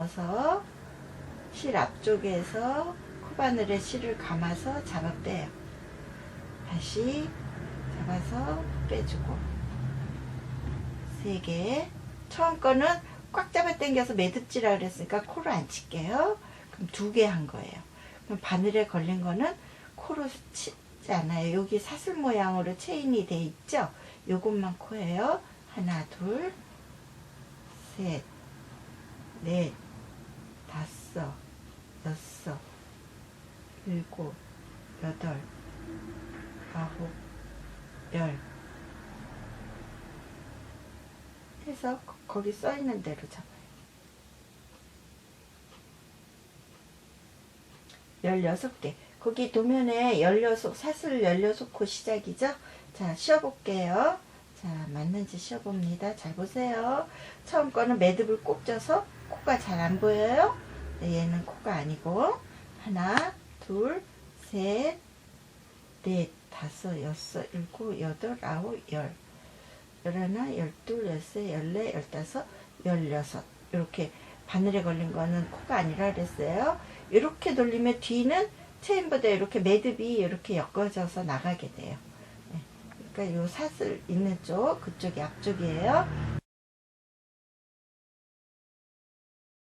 넣어서 실 앞쪽에서 코바늘에 실을 감아서 잡아 빼요. 다시 잡아서 빼주고 세 개. 처음 거는 꽉 잡아 당겨서 매듭지라 그랬으니까 코를 안 칠게요. 그럼 두 개 한 거예요. 그럼 바늘에 걸린 거는 코로 치지 않아요. 여기 사슬 모양으로 체인이 돼 있죠? 요것만 코예요. 하나, 둘, 셋, 넷, 다섯, 여섯, 일곱, 여덟, 아홉, 열. 해서 거- 거기 써 있는 대로 잡아요. 16개. 거기 도면에 16, 사슬 16코 시작이죠? 자, 쉬어볼게요. 자, 맞는지 쉬어봅니다. 잘 보세요. 처음 거는 매듭을 꼭 쪄서 코가 잘 안 보여요? 네, 얘는 코가 아니고. 하나, 둘, 셋, 넷, 다섯, 여섯, 일곱, 여덟, 아홉, 열. 열하나, 열둘, 열세, 열네, 열다섯, 열여섯. 이렇게 바늘에 걸린 거는 코가 아니라 그랬어요. 이렇게 돌리면 뒤는 체인보다 이렇게 매듭이 이렇게 엮어져서 나가게 돼요. 네. 그러니까 요 사슬 있는 쪽, 그쪽이 앞쪽이에요.